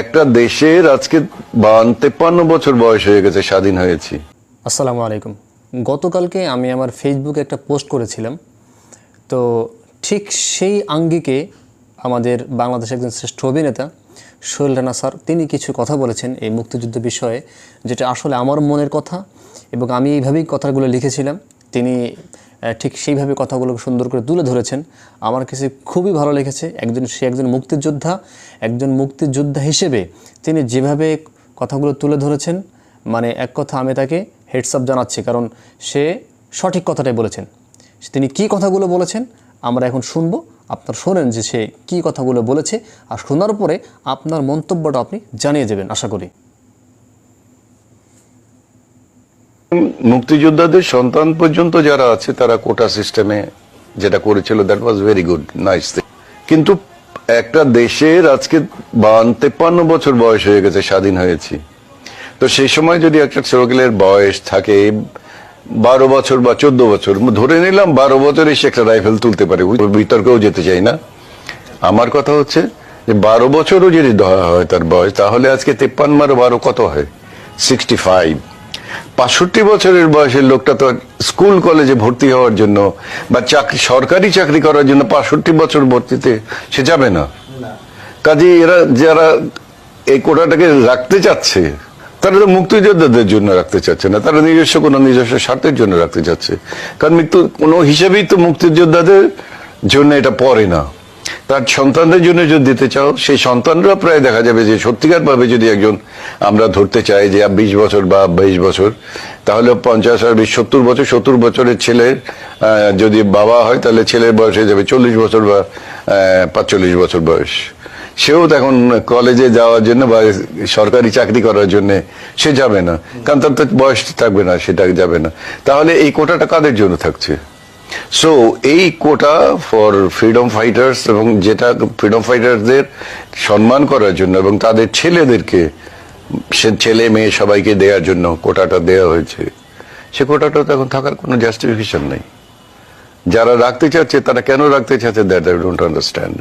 একটা দেশের আজকে বান বছর বয়স হয়ে গেছে, স্বাধীন হয়েছি। আসসালামু আলাইকুম। গতকালকে আমি আমার ফেসবুকে একটা পোস্ট করেছিলাম। তো ঠিক সেই আঙ্গিকে আমাদের বাংলাদেশের একজন শ্রেষ্ঠ অভিনেতা সোহেল রানা স্যার, তিনি কিছু কথা বলেছেন এই মুক্তিযুদ্ধ বিষয়ে, যেটা আসলে আমার মনের কথা এবং আমি এইভাবেই কথাগুলো লিখেছিলাম। তিনি ঠিক সেইভাবে কথাগুলো সুন্দর করে তুলে ধরেছেন। আমার কাছে খুবই ভালো লেগেছে। একজন, সে একজন মুক্তিযোদ্ধা একজন মুক্তিযোদ্ধা হিসেবে তিনি যেভাবে কথাগুলো তুলে ধরেছেন মানে এক কথা আমি তাকে হেডসআপ জানাচ্ছি, কারণ সে সঠিক কথাটাই বলেছেন। তিনি কি কথাগুলো বলেছেন, আমরা এখন শুনব। আপনার শোনেন যে সে কি কথাগুলো বলেছে, আর শোনার পরে আপনার মন্তব্যটা আপনি জানিয়ে দেবেন, আশা করি। মুক্তিযোদ্ধাদের সন্তান পর্যন্ত যারা আছে, তারা কোটা সিস্টেমে যেটা করেছিল that was very good nice কিন্তু একটা দেশের আজকে বান, তেপ্পান্ন বছর বয়স হয়ে গেছে, স্বাধীন হয়েছি। তো সেই সময় যদি একটা ছেলের বয়স থাকে, বারো বছর বা চোদ্দ বছর ধরে নিলাম বারো বছরে সে একটা রাইফেল তুলতে পারে বিতর্কেও যেতে চাই না। আমার কথা হচ্ছে যে বারো বছরও যদি ধরা হয় তার বয়স, তাহলে আজকে তেপ্পান্ন বারো কত হয়? সিক্সটি ফাইভ পাঁচষট্টি বছরের বয়সের লোকটা তো স্কুল কলেজে ভর্তি হওয়ার জন্য বা চাকরি সরকারি চাকরি করার জন্য পাঁচষট্টি বছর ভর্তিতে সে যাবে না। কাজে এরা যারা এই কোটাটাকে রাখতে চাচ্ছে তারা তো মুক্তিযোদ্ধাদের জন্য রাখতে চাচ্ছে না তারা নিজস্ব কোনো নিজস্ব স্বার্থের জন্য রাখতে চাচ্ছে। কারণ মৃত্যু কোনো হিসেবেই তো মুক্তিযোদ্ধাদের জন্য এটা পড়ে না। তার সন্তানদের জন্য যদি দিতে চাও, সেই সন্তানরা প্রায় দেখা যাবে যে সত্যিকার ভাবে যদি একজন আমরা ধরতে চাই যে বিশ বছর বা বাইশ বছর, তাহলে পঞ্চাশ আর বিশ, সত্তর বছর, সত্তর বছরের ছেলের যদি বাবা হয়, তাহলে ছেলের বয়স হয়ে যাবে চল্লিশ বছর বা পাঁচচল্লিশ বছর বয়স। সেও এখন কলেজে যাওয়ার জন্য বা সরকারি চাকরি করার জন্য সে যাবে না। কারণ তার তো বয়স থাকবে না, সেটা যাবে না। তাহলে এই কোটাটা কাদের জন্য থাকছে? সো এই কোটা ফর ফ্রিডম ফাইটার্স এবং যেটা ফ্রিডম ফাইটারদের সম্মান করার জন্য এবং তাদের ছেলেদেরকে, সে ছেলে মেয়ে সবাইকে দেওয়ার জন্য কোটাটা দেওয়া হয়েছে, সে কোটাটা তো এখন থাকার কোনো জাস্টিফিকেশন নেই। যারা রাখতে চাচ্ছে, তারা কেন রাখতে চাচ্ছে দ্যাট আই ডোন্ট আন্ডারস্ট্যান্ড